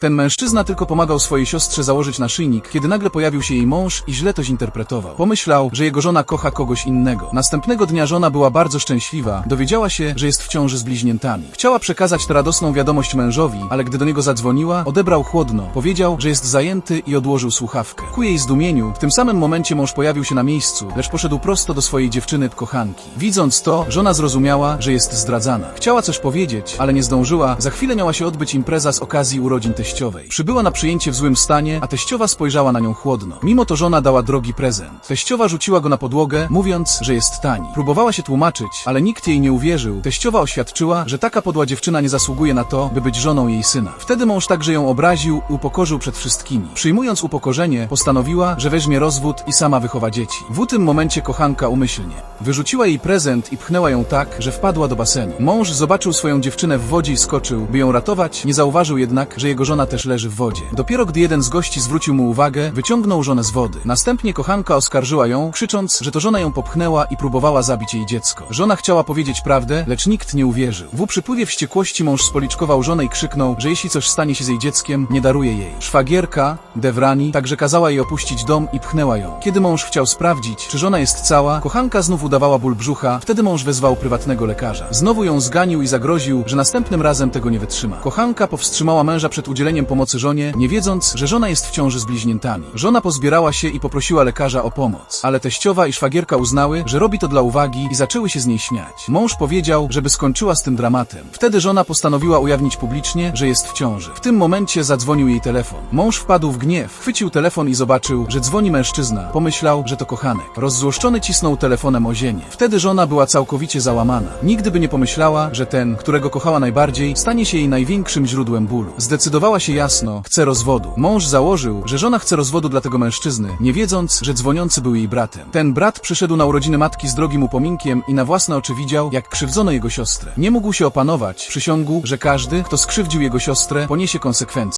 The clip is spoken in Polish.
Ten mężczyzna tylko pomagał swojej siostrze założyć naszyjnik, kiedy nagle pojawił się jej mąż i źle to zinterpretował. Pomyślał, że jego żona kocha kogoś innego. Następnego dnia żona była bardzo szczęśliwa, dowiedziała się, że jest w ciąży z bliźniętami. Chciała przekazać tę radosną wiadomość mężowi, ale gdy do niego zadzwoniła, odebrał chłodno. Powiedział, że jest zajęty i odłożył słuchawkę. Ku jej zdumieniu, w tym samym momencie mąż pojawił się na miejscu, lecz poszedł prosto do swojej dziewczyny kochanki. Widząc to, żona zrozumiała, że jest zdradzana. Chciała coś powiedzieć, ale nie zdążyła. Za chwilę miała się odbyć impreza z okazji urodzin teściowej. Przybyła na przyjęcie w złym stanie, a teściowa spojrzała na nią chłodno. Mimo to żona dała drogi prezent. Teściowa rzuciła go na podłogę, mówiąc, że jest tani. Próbowała się tłumaczyć, ale nikt jej nie uwierzył. Teściowa oświadczyła, że taka podła dziewczyna nie zasługuje na to, by być żoną jej syna. Wtedy mąż także ją obraził upokorzył przed wszystkimi. Przyjmując upokorzenie, postanowiła, że weźmie rozwód i sama wychowa dzieci. W tym momencie kochanka umyślnie wyrzuciła jej prezent i pchnęła ją tak, że wpadła do basenu. Mąż zobaczył swoją dziewczynę w wodzie i skoczył, by ją ratować, nie zauważył jednak, że jego żona też leży w wodzie. Dopiero gdy jeden z gości zwrócił mu uwagę, wyciągnął żonę z wody. Następnie kochanka oskarżyła ją, krzycząc, że to żona ją popchnęła i próbowała zabić jej dziecko. Żona chciała powiedzieć prawdę, lecz nikt nie uwierzył. W przypływie wściekłości mąż spoliczkował żonę i krzyknął, że jeśli coś stanie się z jej dzieckiem, nie daruje jej. Szwagierka, Devrani, także kazała jej opuścić dom i pchnęła ją. Kiedy mąż chciał sprawdzić, czy żona jest cała, kochanka znów udawała ból brzucha, wtedy mąż wezwał prywatnego lekarza. Znowu ją zganił i zagroził, że następnym razem tego nie wytrzyma. Kochanka powstrzymała męża przed udzieleniem pomocy żonie, nie wiedząc, że żona jest w ciąży z bliźniętami. Żona pozbierała się i poprosiła lekarza o pomoc, ale teściowa i szwagierka uznały, że robi to dla uwagi i zaczęły się z niej śmiać. Mąż powiedział, żeby skończyła z tym dramatem. Wtedy żona postanowiła ujawnić publicznie, że jest w ciąży. W tym momencie zadzwonił jej telefon. Mąż wpadł w gniew, chwycił telefon i zobaczył, że dzwoni mężczyzna. Pomyślał, że to kochanek. Rozzłoszczony cisnął telefonem o ziemię. Wtedy żona była całkowicie załamana. Nigdy by nie pomyślała, że ten, którego kochała najbardziej, stanie się jej największym źródłem bólu. Zdecydowała się jasno, chce rozwodu. Mąż założył, że żona chce rozwodu dla tego mężczyzny, nie wiedząc, że dzwoniący był jej bratem. Ten brat przyszedł na urodziny matki z drogim upominkiem i na własne oczy widział, jak krzywdzono jego siostrę. Nie mógł się opanować, przysiągł, że każdy, kto skrzywdził jego siostrę, poniesie konsekwencje.